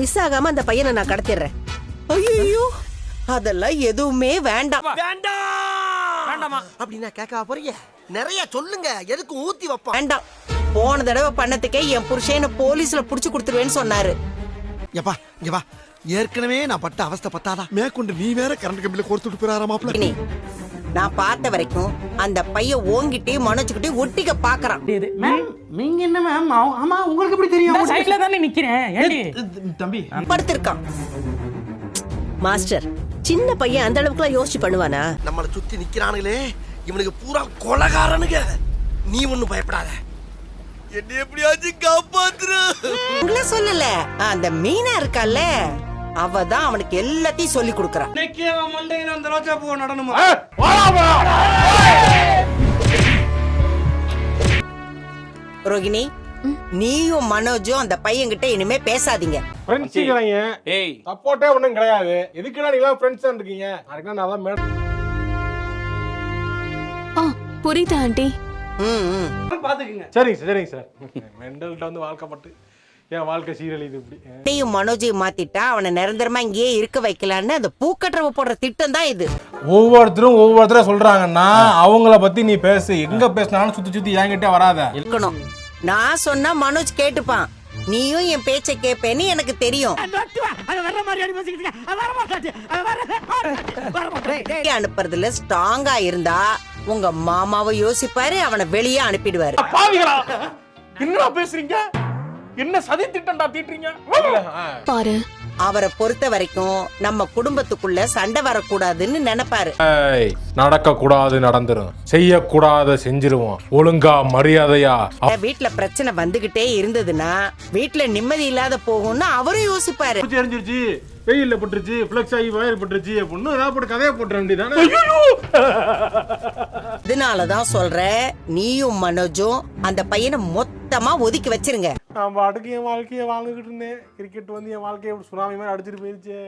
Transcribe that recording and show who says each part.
Speaker 1: Miss ஆகாம அந்த பையனை நான் கடத்திடுறேன். ஐயோ அதெல்லாம் எதுவுமே வேண்டாம்.
Speaker 2: வேண்டாமா.
Speaker 3: அப்படின்னா கேட்க போறீங்க? நிறைய சொல்லுங்க. எதுக்கு ஊத்தி வைப்பான்
Speaker 1: வேண்டாம். போன தடவை பண்ணதுக்கே என் புருஷனை போலீஸ்ல புடிச்சு கொடுத்துருவேன்னு சொன்னாரு.
Speaker 3: எப்பா இங்க வா. ஏற்கனவே நான் பட்ட அவஸ்தை பத்தாதா?
Speaker 4: மேற்கொண்டு நீ வேற கரண்ட் கம்பியில கோர்த்துட்டு போயிறாரா மாப்பிள்ள?
Speaker 1: நான் பார்த்த வரைக்கும் அந்த பையன் ஓங்கிட்டே மனோச்சுக்கிட்டே ஒட்டிக்க பாக்குறான்
Speaker 5: நீங்க என்ன மேம் ஆமா உங்களுக்கு எப்படி தெரியும்?
Speaker 2: சைட்ல தானே நிக்கிறேன். ஏண்டி?
Speaker 5: தம்பி.
Speaker 1: படுத்திருக்கான். மாஸ்டர் சின்ன பையன் அந்த அளவுக்குலாம் யோசிச்சு பண்ணுவானா?
Speaker 3: நம்மளை சுத்தி நிக்கிறானுங்களே இவனுக்கு பூரா கொலகாரனுங்க. நீ ஒண்ணும் பயப்படாத. என்ன எப்படியாச்சும் காப்பாத்துரு.
Speaker 1: உங்களே சொல்லல. அந்த மீனா இருக்கால அவ தான் அவனுக்கு எல்லாத்தையும் சொல்லி கொடுக்கறா.
Speaker 5: இன்னைக்கு அவன் மண்டையில அந்த ரோஜா பூ நடனமா
Speaker 1: ரோகிணி நீயும் மனோஜும் அந்த பையன்கிட்ட இனிமே பேசாதீங்க.
Speaker 6: ஃப்ரெண்ட்ஸுங்கிறாங்க
Speaker 2: ஏய்.
Speaker 6: சப்போர்ட்டே ஒன்றும் கிடையாது. எதுக்குடா நீங்க ஃப்ரெண்ட்ஸா இருக்கீங்க அதுக்கு நான் தான் மேடம்.
Speaker 7: ஆ புரியுது ஆண்டி?
Speaker 1: ம், ம்.
Speaker 5: பாத்துக்குங்க.
Speaker 6: சரிங்க சார் சரிங்க சார். மெண்டல்கிட்ட வந்து வாழ்க்கப்பட்டு என் வாழ்க்கை சீரழியுது இப்படி.
Speaker 1: நீயும் மனோஜையும் மாத்திட்டா அவனை நிரந்தரமா இங்கேயே இருக்க வைக்கலான்னு அந்த பூக்கட்டுறவ போடுற திட்டம் தான் இது.
Speaker 6: ஒவ்வொருத்தரும் ஒவ்வொருத்தரும் சொல்றாங்கன்னா அவங்கள பத்தி நீ பேசு. எங்க பேசினாலும் சுத்தி சுத்தி என்கிட்ட வராத.
Speaker 1: இருக்கணும். நான் சொன்னா மனோஜ் கேட்டுப்பான். நீயும் என் பேச்சை கேட்பேன்னு எனக்கு தெரியும். வெளியே அனுப்புறதுல ஸ்ட்ராங்கா இருந்தா உங்க மாமாவை யோசிப்பாரு அவனை வெளியே அனுப்பிடுவாரு.
Speaker 6: என்னடா பேசுறீங்க? என்ன சதி திட்டம்டா தீட்டுறீங்க.
Speaker 7: பாரு
Speaker 1: அவரை பொறுத்த வரைக்கும் நம்ம குடும்பத்துக்குள்ள சண்டை வரக்கூடாதுன்னு நினைப்பாரு.
Speaker 6: நடக்க கூடாது நடந்துரும். செய்யக்கூடாத செஞ்சிருவோம். ஒழுங்கா மரியாதையா.
Speaker 1: வீட்டுல பிரச்சனை வந்துகிட்டே இருந்ததுன்னா வீட்டுல நிம்மதி இல்லாத போகும்னு அவரும் யோசிப்பாரு.
Speaker 6: பூச்சி எரிஞ்சிருச்சு வெயில்ல பட்டுருச்சு ஃபிளக்ஸ் ஆகி வயர் பட்டுருச்சு அப்படின்னு ஏதாவது போட்டு கதையை போட்டுற வேண்டியதானே
Speaker 1: அதனாலதான் சொல்றேன் நீயும் மனோஜும் அந்த பையனை மொத்தமா ஒதுக்கி வச்சிருங்க.
Speaker 6: நான் பாட்டுக்கு என் வாழ்க்கையை வாழ்ந்துக்கிட்டு இருந்தேன். கிரிக்கெட் வந்து என் வாழ்க்கையை சுனாமி மாதிரி அடிச்சிட்டு போயிருச்சு.